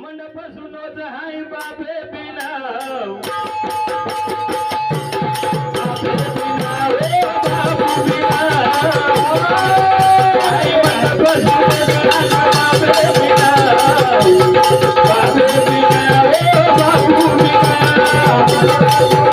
मंडपासूनच हाय बाबे बिना मंडप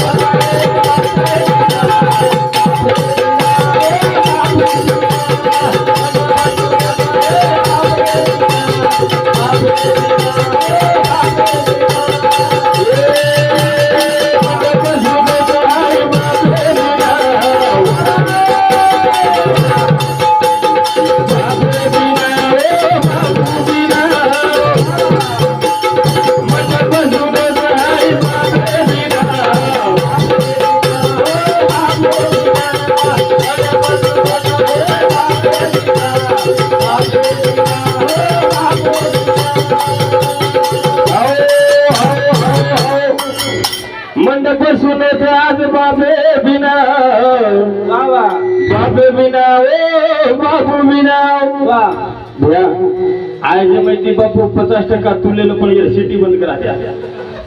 पचास टक्का तुलेलं पण सिटी बंद करा द्या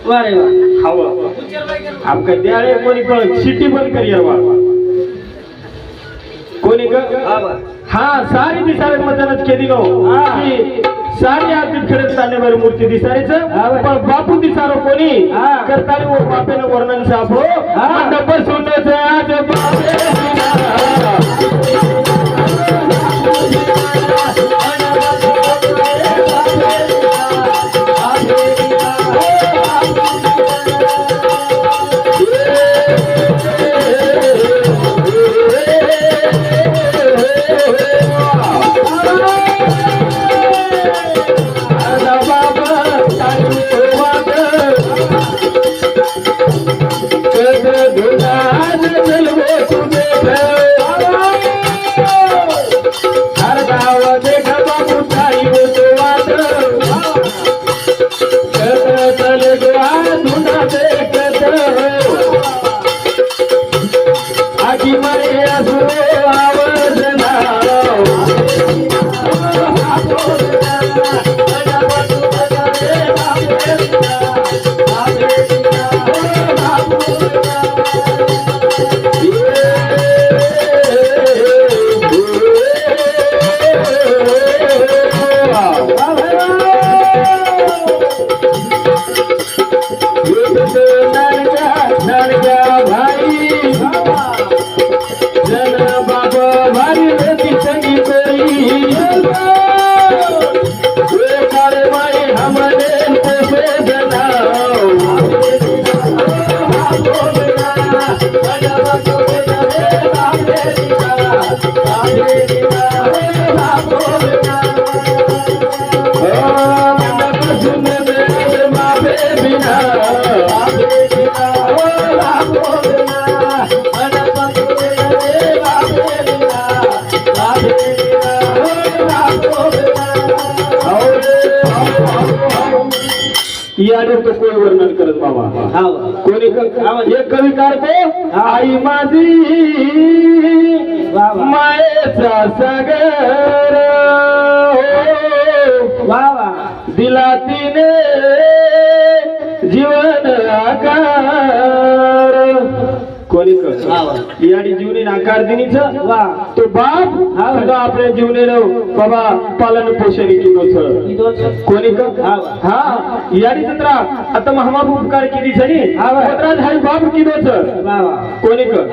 वा रे वा हवं. आप काय द्या रे कोणी पण सिटी बंद कर यार वा कोणी ग? हा सारी दिसारे मतदानच केली नो. की सारी आरती खेळत चालण्यावर मूर्ती दिसारीच. पण बापू दिसारो कोणी. करताना वो बापेनं वर्णन सापडो. हा. मंडप बसूनच आज बापे एक कवी काढतो आई माझी. मायेचा सागर दिला तिने जीवन आकार. कोणी वा. वा. याडी जीवनी आकार दिनीच वा. तो बाप हा. सुद्धा आपल्या जीवनेनं बाबा पालन पोषण केलो ही दोन शब्द. कोणी क? हा. वा. हा. याडी चित्रा आता महाबाप उपकार केली सनी. हा वा. पोतराज हाय बाप किलोच वा वा. कोणी क?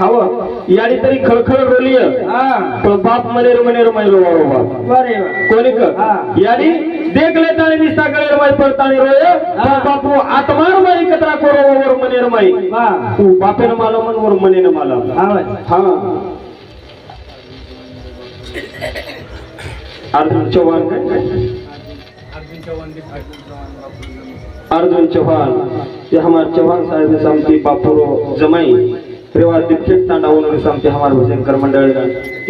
हव. याडी तरी खळखळ रोलिय हा. पण बाप मनेर मनेर मैलो वारो बाप. वा रे वा कोणी क? हा. याडी देखले ताणी दिसता गळेर माई पडताणी रोय हा. बापू आत्मार माई कतरा कोरो वर मनेर माई. वा. तू बापेन मालो मन वर मनेन माला हा हा. अर्जुन चव्हाण काय? अर्जुन चौहान ये हमारे चौहान साहब सामती बापुरो जमाई. परिवार दिखेट तांडावून सामती हमारे भजनकर मंडळ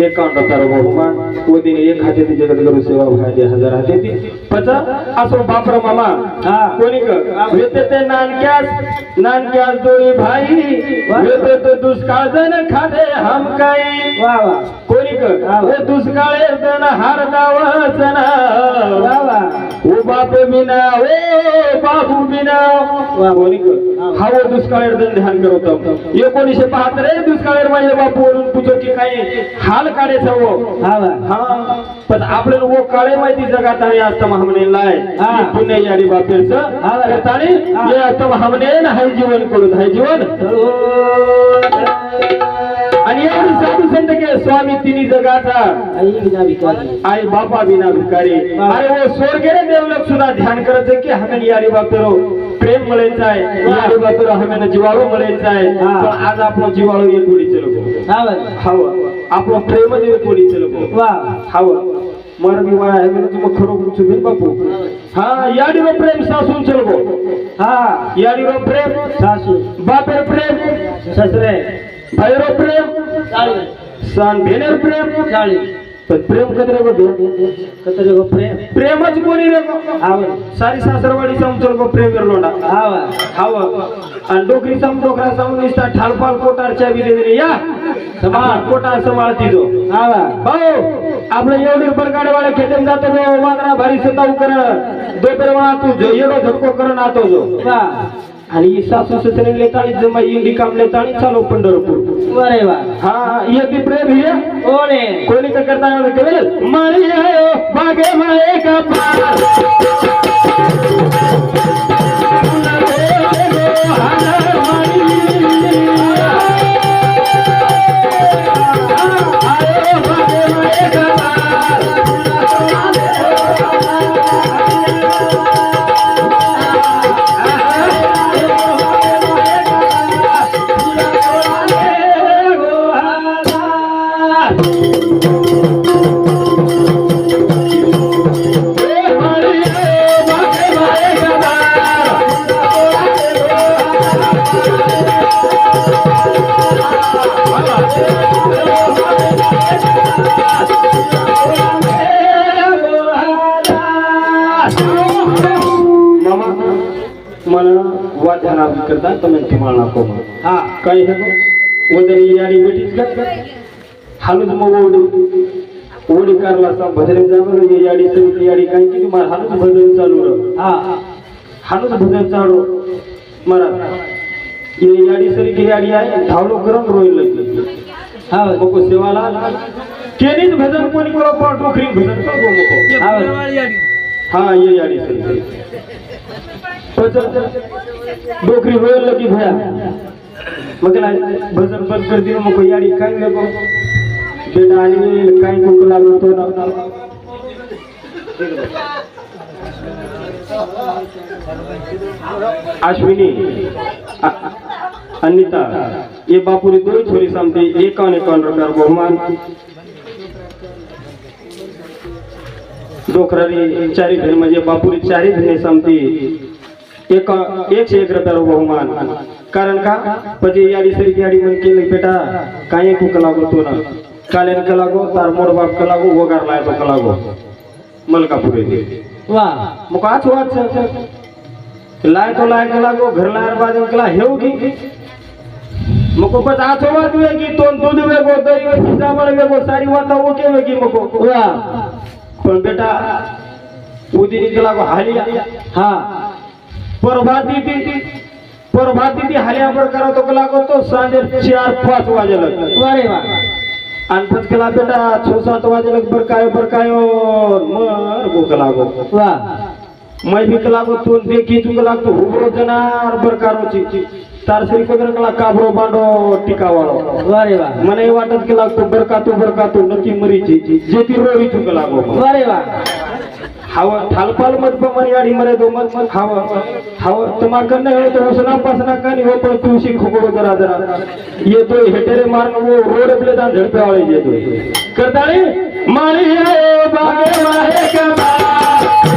एक काउंट तारो बहुमान वो दिन एक हाते ती जगत गुरु सेवा भाई हजार हाते ती. पचा असो बापर मामा. हा. कोणी क वेते ते नानक्यास नानक्यास दोरी भाई. वेते तो दुष्काळ जन खादे हम काही. वा वा. कोणी क हा. हे दुष्काळे जण हार उभा बाप बिना ओ बाबू बिना हवं दुष्काळेर जण ध्यान करत एकोणीशे बहात्तर दुष्काळेर माझे बापू वरून पुछो की काही हाल काढायचं हो. हा वा. हा पण आपल्याला वो काळे माहिती जगात आणि आता हमने लाय हा. पुणे बापेरचं हा. करतानी हा. हे. आता हमने ना हाय जीवन करून हाय जीवन. आणि एवढी साधू संत के स्वामी तिन्ही जगाचा. आई बिना भिकारी. आई बापा बिना भिकारी. हा. अरे वो स्वर्गेरे देवलोक सुद्धा ध्यान करत आहे की हमें यारी बापेरो. प्रेम मिळायचं आहे. हा. यारी बापेरो हमें जीवाळू मिळायचं आहे. हा. पण आज आपण जीवाळू एक गोडी चलो हा वा हवं. आपलं प्रेम एक गोडी चलो वा. हवं. मरमी वाया आहे म्हणजे मग खरोखर चुकेल बापू. हा याडीरो प्रेम सासून चलगो हा याडीरो प्रेम सासू बापेर प्रेम ससरे. भाईरो प्रेम चाळी सान भेनेर प्रेम चाळी पण प्रेम कदरे बघ कतरे गो प्रेम प्रेमच कोणी रे गो? हा वा सारी सासरवाडी समचल गो प्रेम लोंडा हा वा हवं आणि डोकरी सम डोकरा सम निसता ठालपाल कोटारच्या विधे या समाज कोटार सांभाळती जो हा वा भाऊ आपलं एवढी बरगाडवाळे खेटून जातो जो वादरा भारी सुद्धा कर दोपरवा तू जो येडो झटको कर नातो जो वा आणि ही सासू ससरे लेतानी जमा इंडी काम लेतानी चालू पंढरपूर. वा रे वा. हा ये ती प्रेम हे. ओणे कोणी का करता एवढं केलं माळी आहे बागे माळे का काय हे वदन येणे आणि मिठीच घात मग ओढी. ओढी कारला असा भजरे जाणार ये याडी सविती याडी काय की हालूच भजन चालू र. हा. हालूच भजन चालू. मला ये याडी सरी की याडी आहे धावलो गरम रोईल लागली हा. मग सेवाला केलीच भजन कोणी कोणा पण टोकरी भजन पण गो हा. ये याडी सर डोकरी होईल लगी भया. मगला बजर बंद कर दिलो मको यारी काय नको बेटा आणि काय कोक लागलो तो ना। अश्विनी अनिता ये बापुरी दो छोरी सामते एकावन्न एकावन्न रुपयावर बहुमान डोकरारी चारी भेन म्हणजे बापुरी चारी भेने समती। एक एकशे एक रुपयावर बहुमान कारण का? પછી याडी सरी याडी म्हण केली बेटा. काय कुक लागो तो ना कालेन का लागो? तार मोड बाप का लागो? वगार लाय तो का लागो? मलकापुरे दे. वा. मग आज वाच. लाय तो लाय का लागो? घर लायर बाजू कला हेवगी मको पच आचो वाद वेगी तोन दूध वेगो दही वेगी जांभळ वेगो सारी वाता ओके वेगी मको वा. पण बेटा उदिनी तुला गो हालिया. हा. प्रभाती ती प्रभाती ती हल्या प्रकारा तो कला सांजे चार पाच वाजेला वारे वा. केला बेटा छो सात वाजेला बर काय बर काय मर भूक लागो. वा. मै चुक लागतो हुबरो जनार बर कारोची. तार श्री कला काबरो बांडो टिकावाळो. वारे वा. मने वाटत की लागतो बरका तो बरका तो नक्की मरीची. जे ती रोवी चुक लागो. वारे वा. हावा थालपाल मत पण याडी मरे दो मत मत हावा हावा तुम्हार करने हो तो उसना पसना का नहीं हो पण तुळशी खोकड़ो जरा जरा ये तो हेटेरे मारन वो रोड पे दान झड़पे वाले ये तो करताली माली आए बागे माहे का तो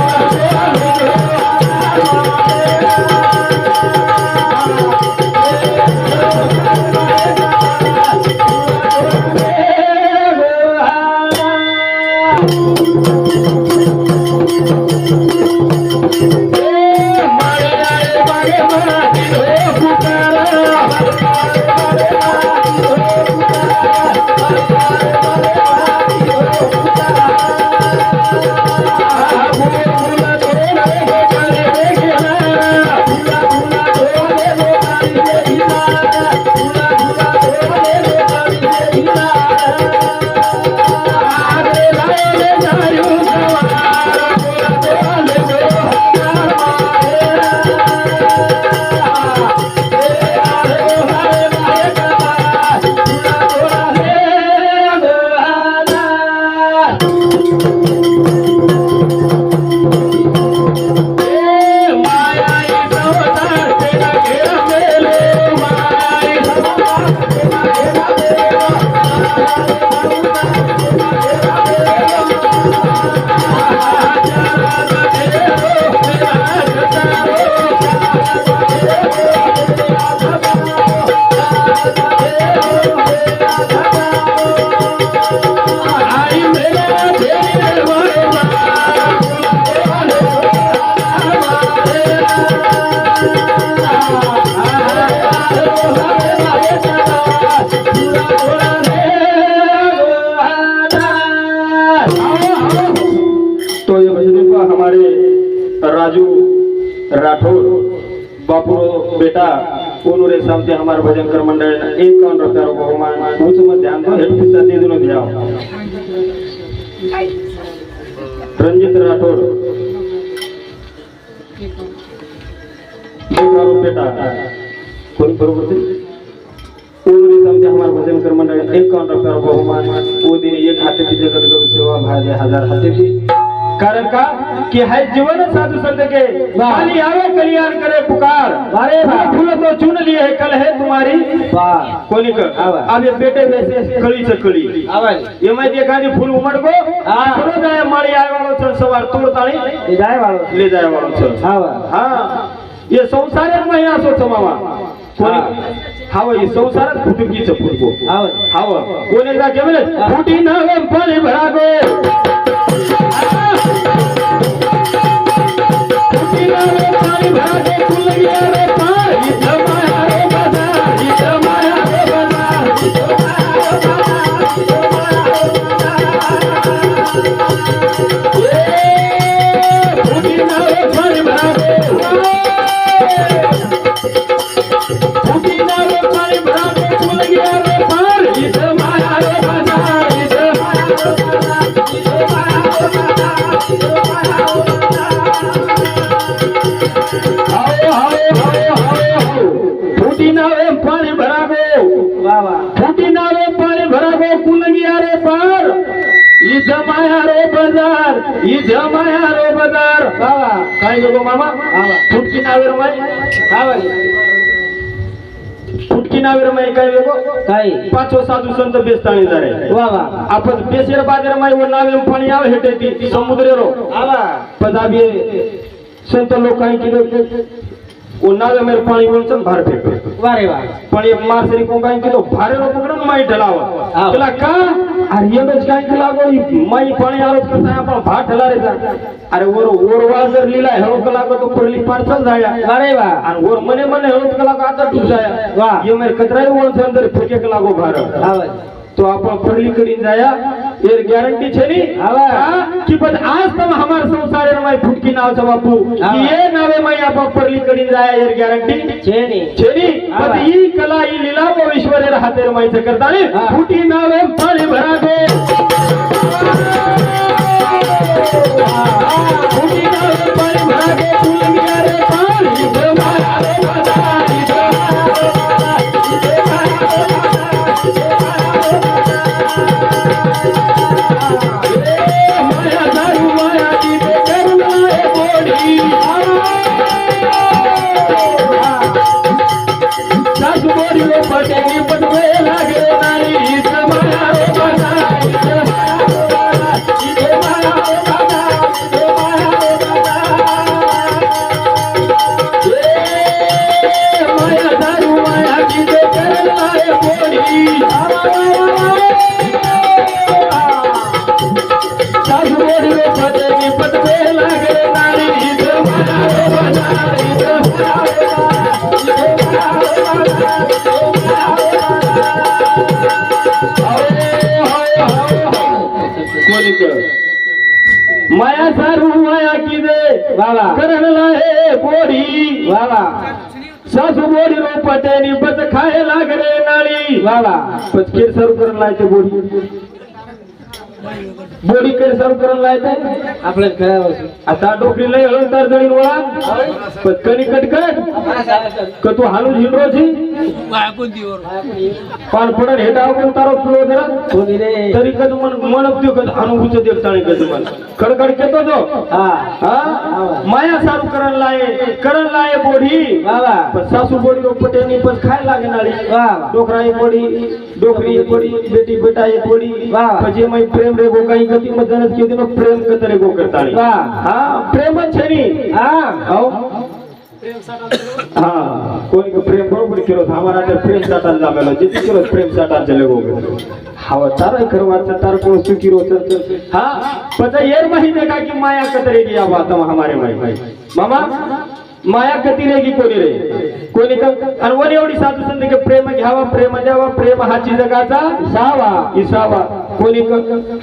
बापू बेटा उन्होंने सामने हमारे भजन कर मंडळ एकावन्न रुपयावर बहुमान ऊंच मध्ये ध्यान दो हेड पिसा दे देऊन द्या रणजित राठौर। एकावन्न बेटा कोण बरोबर ते उन्होंने सामने हमारे भजन कर मंडळ एकावन्न रुपयावर बहुमान वो दिन एक हाते की जगत गुरु सेवा भाजे हजार हाते की। कारण का? की है जीवन साधु संत के। खाली आवे कल्याण करे पुकार। अरे फूल तो चुन लिए है कल है तुम्हारी। कोनी कर। अब ये बेटे से कली से कली। ये मैं देखा जी फूल उमड़ को थोड़ा जाए मारी आए वालो छ सवार तोड़ ताली ले जाए वालो ले जाए वालों चल हां। ये संसार एक महीना सोच मामा कोनी हाव संसार संसारात फुटुकीचं फुटको हाव हाव कोणी जा केवळ फुटी न हो, पळी भरागो पाणी भरा कुल गया रे पार इज माया रे बजार इज माया रे बजार काय गो मामा फुटकी नावे रमाई हावाई फुटकी नावे रमाई काय गो काय पाचो साधू संत बेस्ताणी जरे वा आपण बेसेर बाजार माई व नावे पाणी आव हेटे ती समुद्र रो आवा पदाबी संत लोकांनी की नावे मेर पाणी वळचन भार फेकतो વારે વાહ અરે ઓરો ઓર વાજર લીલા હેળો કલાકો તો પરલી પાર્સલ જાયા. વારે વાહ. અને ઓર મને મને હેળો કલાકો આદર ટૂટ વાહ. યો મેર કતરાયો ઓન અંદર ફોટે કલાકો ભાર. આવે તો આપણ પરલી કરીને જાયા एर गॅरंटी छे नी. का? कि पण आज तम हमार संसार माई फुटकी नावचा बापू हावा. कि ये नावे माई आपण पडली करीन जाया एर गॅरंटी છે ની छेनी हावा. पण ही कला ही लीला व ईश्वरे हातेर माहिती करताना हा. फुटी नावे पाणी भरा गो फुटी नावे पाणी भरा गो फुल रूपाट्याने बस खायला लागले नाळी. लाला पचकीर सर करून लायचे बोली बोडी कर सर करून लायते आपल्या खेळावर आता डोकी लय हळदार तर जळीन ओळख कणी कटकट. का तू हालून हिंडोची पान पडल हे डाव कोण तारो फुलो जरा. तरी कद मन मनक उपयोग कद अनुभूत देव ताणी कद मन. कडकड केतो जो हा. हा? माया सारू करण लाये. करण लाये बोडी. बाबा पण सासू बोडी तो पटेनी पण खाय लागणारी डोकरा एक बोडी डोकरी एक बोडी बेटी बेटा एक बोडी. पजे मै प्रेम પ્રેમ રે ગો કઈ ગતિ માં જનત કીધી નો પ્રેમ કતરે ગો કરતાણી વાહ. હા પ્રેમ જ છે ની हा આવો હા કોઈ કે પ્રેમ બરોબર કર્યો છે અમારા આટલે પ્રેમ સાટાન જામેલો જેથી કર્યો છે પ્રેમ સાટાન ચલે ગો હા તારા કરવા છે તાર કોણ સુખી રો છે હા પછી एर माही देखा की माया कतरे गया बात हमारे माई मामा माया कती रेगी कोणी रे कोणी का आणि वन एवढी साधू संत की प्रेम घ्यावा प्रेम द्यावा प्रेम हाची जगाचा सावा इसावा कोणी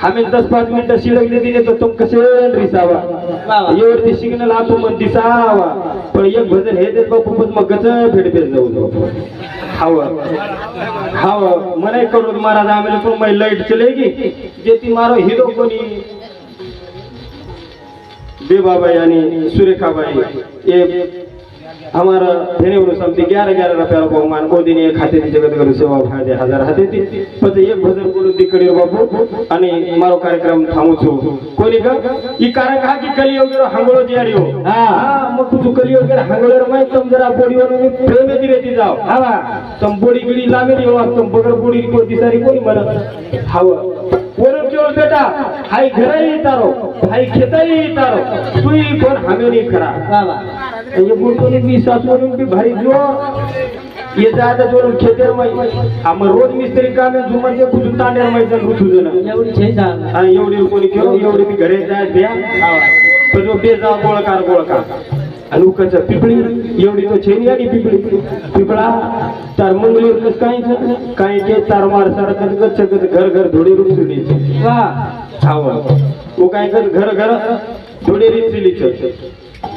आम्ही दस पाच मिनिटं शिडक दिले तर तो कसे दिसावा एवढी सिग्नल आपण दिसावा. पण एक भजन हे देत बापू पण मग गच फेडपेच जाऊ दो हाव. हाव. मला करू महाराज आम्ही पण माझी लाइट चले की. जे ती मारो हिरो कोणी? बेबाबाई आणि सुरेखाबाई. हमारा धेने उन्हें समझी ग्यारह ग्यारह रुपया को मान को दिन एक हाथे जगत करू सेवा फायदे हजार हाते ती. पण एक भजन बोलू ती कडी बापू. आणि मारो कार्यक्रम थांबू छु. कोणी का? ई कारण का की कलियोग हांगोळो जियारियो हा. हा. मग तू कलियोग हांगोळर माहीत तुम जरा बोडीवर प्रेम दिले ती जाव. हवा तम बोडी गिडी लागे रे वा तम बगर बोडी को दिसारी कोणी मरत? हाव. वरून केवळ बेटा हाय घराई तारो हाय खेताई तारो. तू कोण हमे नाही खरा बाबा ये बोलतो मी सासवरून भी भाई जो ये जाता जोरून खेतेर मै आम रोज मिस्त्री काम झुमाचे कुठून तांड्यार मैदान रुथू जण एवढी छे एवढी कोणी केलं एवढी मी घरे जाय द्या. पण जो बेजा गोळकार गोळकार आणि उकच पिपळी एवढी तो छेनी आणि पिपळी. पिपळा तार मंगलीवर कस काही काही के तार मार सार कद कच कद घर घर धोडी रूप सुडी वा. हाव वो काय कर घर घर धोडी रीत सिली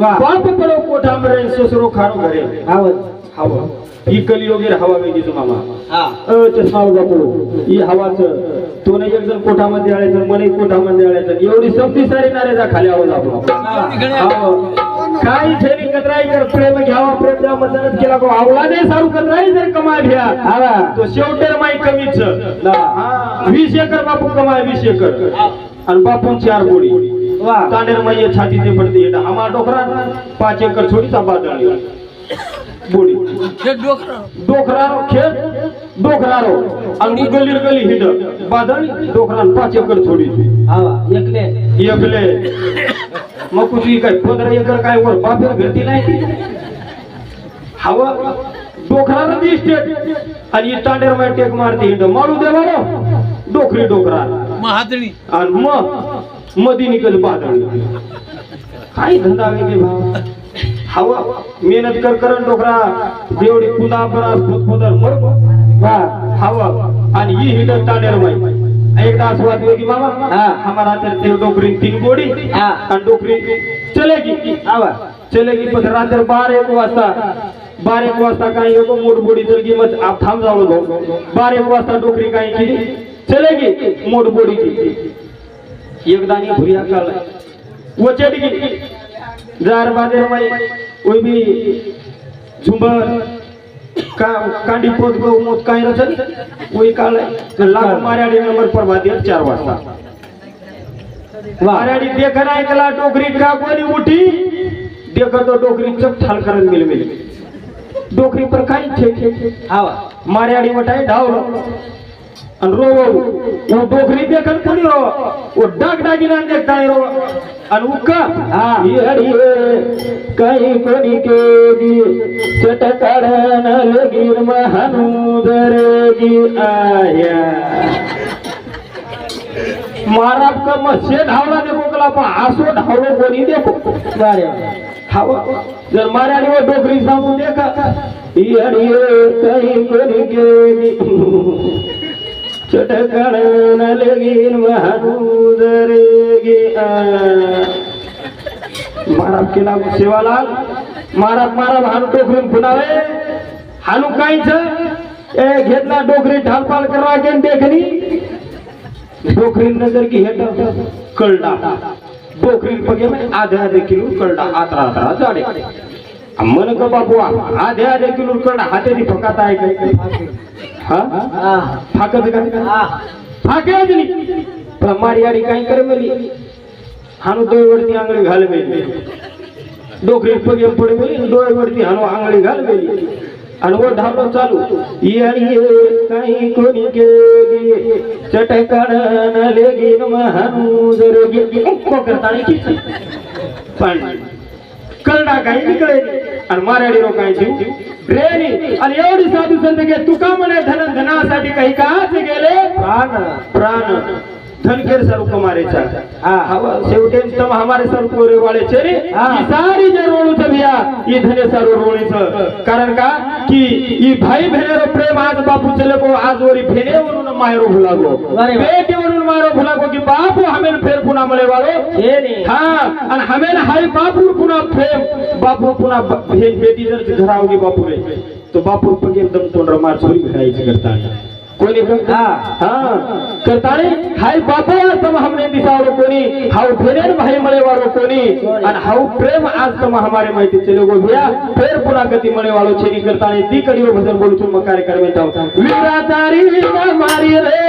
बाप पड़ो कोठा में रे ससुरो खारो घरे आवत. हवा. ही कलियोगेर हवा वेगळी तू मामा. हा. अ चष्मा बापू ही हवाच. तो नाही एक जण कोठामध्ये आळायचं मन एक कोठामध्ये आळायचं एवढी समती सारी नारेचा खाली आवाज आपण काही छेनी कतराई कर प्रेम घ्यावा प्रेम द्या मदत केला को आवला दे सारू कतराई जर कमाय घ्या. हवा तो शेवटेर माई कमीच. हा, वीस एकर बापू कमाय वीस एकर. आणि बापू चार गोडी वा. तांडेर माई छाती ते पडते. येडा आम्हा डोकरा पाच एकर छोडीचा बादळ बोडी. डोकरारो खेळ डोकरारो. आणि गली गली हिंड. बादळ डोकरान पाच एकर छोडी हवा एकले. एकले. मग कुठली काय पंधरा एकर काय वर बापेर घरती नाही हवा. डोकराला ती इस्टेट आणि तांडेर माय टेक मारते हिंड. मारू दे मारो डोकरी डोकरा महादणी आणि मग मधी निकल बादळ काही धंदा वेगळे भाव हवा मेहनत कर करन डोकरा देवडी कुदा बरास फुदर मर हवा. आणि ही हिट ताडेर बाई. एकदा असं वाटलं की बाबा हा. हमारा तर ते डोकरी तीन गोडी. हा. आणि डोकरी चलेगी आवा. चलेगी पण रात्र बारा एक वाजता. बारा एक वाजता काही येतो मोडबोडी चलगी मग आप थांब जावं भाऊ बारा एक वाजता डोकरी काही केली. चलेगी मोडबोडी की एकदा नी भुरिया काल वो चढ़गी जार बादर माई भी झुंबर का कांडी पोत गो मोत काही रचल वही काल लाग मार्याडी नंबर पर बादिया चार वाजता. मार्याडी देखन ऐकला डोकरी का कोणी उठी. देखत तो डोकरी चप ठाल मिल मिल डोकरी पर काही छे आवा मार्याडी वटाय धावलो रो डोकरी देखन कोणी रो वो डाग डागिना देखता रो आणि उक्का हा. येडिये काही कोणी केली चटकारण लगीर महानुदरगी आया महाराज का मस्से धावला देखो कला पण आसो धावलो कोणी वारे हवा जर मार्याडी वो डोकरी सांगून देखा येडिये काही कोणी केली चटकारण लगीर महानुदरगी आया महाराज केला सेवालाल. महाराज महाराज हान टोकरी फुलावे हानू कायच ए घेतला डोकरी ढालपाल करा गेन देखनी डोकरी नजर की हेट कळडा डोकरी पगे आधे आधे किलो कळडा आतरा आतरा जाडे. मन का बाबू आधे आधे किलो कळडा हाते दी फकात आहे काय हा? हा. फाकत का? फाके नाही पण मारी आडी काही कर मेली हानू डोळ्यावरती आंगळी घाल मेली डोकरी पगे पड मेली डोळ्यावरती हानू आंगळी घाल मेली आणि वर धावलो चालू. ये काही कोणी गेली चटकाण लेगीन महानू जर गेली. को करताना की पण कळडा काही निकळे आणि माराडी रोकायची रेनी आणि एवढी साधू संत तुका म्हणे धन धनासाठी काही काच गेले. प्राण. प्राण. धनकेर सर कुमारेचा हा. शेवटे तम हमारे सर कोरे वाले चेरे. हा. सारी जे रोळूच भिया ई धने सर रोळीच कारण का? की ई भाई बहिणेरो प्रेम आज बापू चले को आज वरी भेने म्हणून मायरो भुलागो. बेटे म्हणून मायरो भुलागो की बापू हमेन फेर पुन्हा मळे वालो हे हा. आणि हमेन हाय बापूर पुन्हा प्रेम बापू पुन्हा हे बेटी जर घरावगी बापू रे तो बापूर पगे एकदम तोंडर मार चोरी भेटायची करता कोणी करता करताने हाय बापा तम हमने दिसावलो कोणी हाउ फेरेन भाई मळे वालो कोणी आणि हाउ प्रेम आज तम हमारे माहिती चले गो भैया। फेर पुन्हा गती मळे वालो छेनी करताने ती कडियो भजन बोलू तुम कार्यक्रम में जाऊ। वीरा तारी वीरा मारी रे